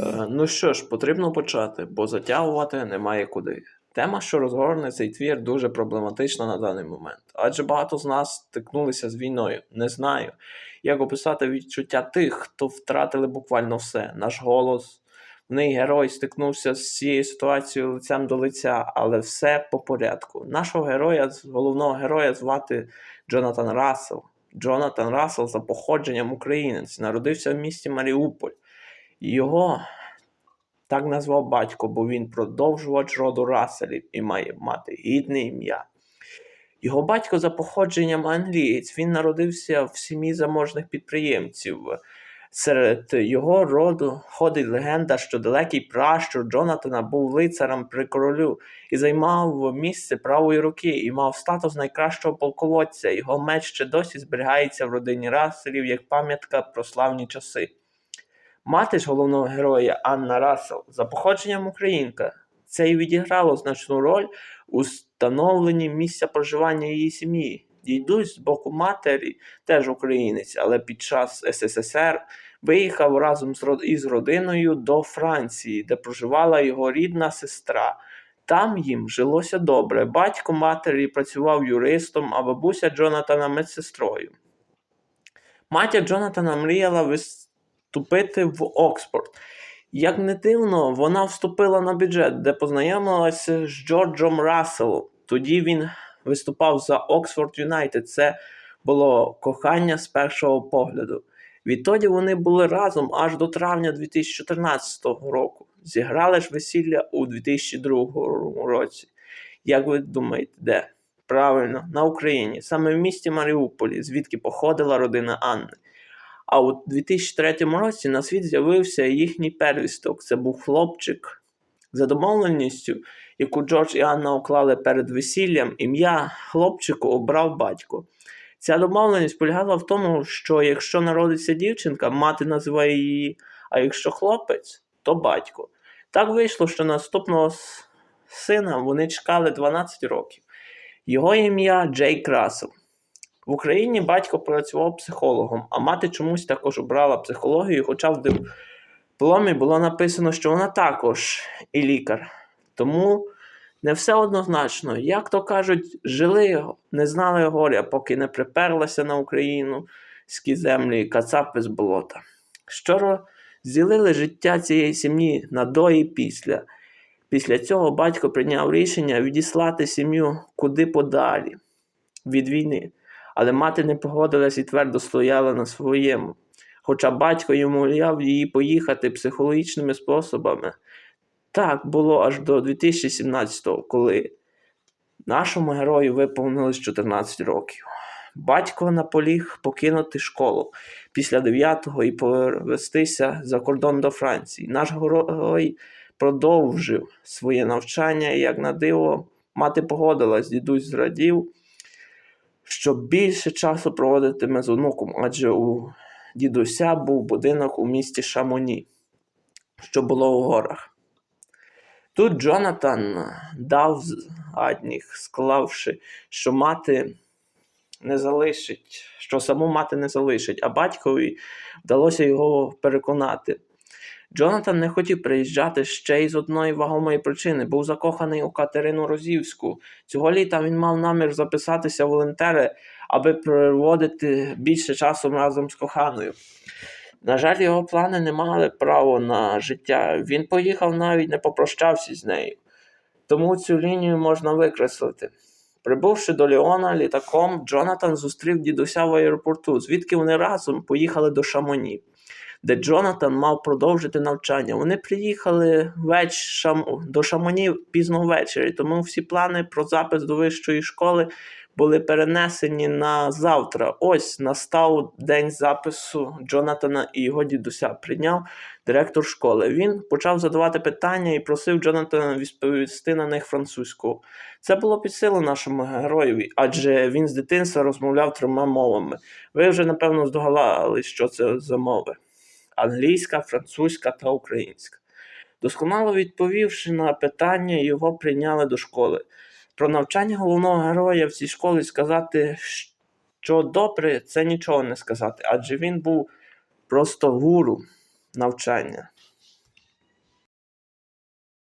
Е, Ну що ж, потрібно почати, бо затягувати немає куди. Тема, що розгорне цей твір, дуже проблематична на даний момент, адже багато з нас стикнулися з війною. Не знаю, як описати відчуття тих, хто втратили буквально все: наш голос. В неї герой стикнувся з цією ситуацією лицем до лиця, але все по порядку. Нашого героя, головного героя, звати Джонатан Рассел. Джонатан Рассел за походженням українець, народився в місті Маріуполь. Його так назвав батько, бо він продовжувач роду Расселів і має мати гідне ім'я. Його батько за походженням англієць, він народився в сім'ї заможних підприємців. Серед його роду ходить легенда, що далекий пращур Джонатана був лицарем при королю і займав місце правої руки і мав статус найкращого полководця. Його меч ще досі зберігається в родині Расселів як пам'ятка про славні часи. Мати ж головного героя Анна Рассел за походженням українка. Це і відіграло значну роль у становленні місця проживання її сім'ї. Дідусь з боку матері, теж українець, але під час СССР виїхав разом із родиною до Франції, де проживала його рідна сестра. Там їм жилося добре. Батько матері працював юристом, а бабуся Джонатана медсестрою. Матір Джонатана мріяла вступити в Оксфорд. Як не дивно, вона вступила на бюджет, де познайомилася з Джорджем Расселом. Тоді він виступав за Оксфорд Юнайтед. Це було кохання з першого погляду. Відтоді вони були разом аж до травня 2014 року. Зіграли ж весілля у 2002 році. Як ви думаєте, де? Правильно, на Україні, саме в місті Маріуполі, звідки походила родина Анни. А у 2003 році на світ з'явився їхній первісток. Це був хлопчик. За домовленістю, яку Джордж і Анна уклали перед весіллям, ім'я хлопчику обрав батько. Ця домовленість полягала в тому, що якщо народиться дівчинка, мати називає її, а якщо хлопець, то батько. Так вийшло, що наступного сина вони чекали 12 років. Його ім'я Джейк Рассел. В Україні батько працював психологом, а мати чомусь також обрала психологію, хоча в дипломі було написано, що вона також і лікар. Тому не все однозначно. Як то кажуть, жили, не знали горя, поки не приперлася на Україну ські землі кацапи з болота. Що розділили життя цієї сім'ї на до і після. Після цього батько прийняв рішення відіслати сім'ю куди подалі від війни. Але мати не погодилась і твердо стояла на своєму. Хоча батько йому мовляв її поїхати психологічними способами. Так було аж до 2017-го, коли нашому герою виповнилось 14 років. Батько наполіг покинути школу після 9-го і повестися за кордон до Франції. Наш герой продовжив своє навчання, і, як на диво, мати погодилась, дідусь зрадів, що більше часу проводитиме з онуком, адже у дідуся був будинок у місті Шамоні, що було у горах. Тут Джонатан дав задніх, склавши, що мати не залишить, що саму мати не залишить, а батькові вдалося його переконати. Джонатан не хотів приїжджати ще й з одної вагомої причини, був закоханий у Катерину Розівську. Цього літа він мав намір записатися в волонтери, аби проводити більше часу разом з коханою. На жаль, його плани не мали права на життя. Він поїхав навіть не попрощався з нею. Тому цю лінію можна викреслити. Прибувши до Ліона літаком, Джонатан зустрів дідуся в аеропорту, звідки вони разом поїхали до Шамоні, де Джонатан мав продовжити навчання. Вони приїхали до Шамоні пізно ввечері, тому всі плани про запис до вищої школи були перенесені на завтра. Ось настав день запису Джонатана і його дідуся. Прийняв директор школи. Він почав задавати питання і просив Джонатана відповісти на них французькою. Це було під силу нашому героєві, адже він з дитинства розмовляв трьома мовами. Ви вже напевно здогадали, що це за мови: англійська, французька та українська. Досконало відповівши на питання, його прийняли до школи. Про навчання головного героя в цій школі сказати, що добре, це нічого не сказати, адже він був просто гуру навчання.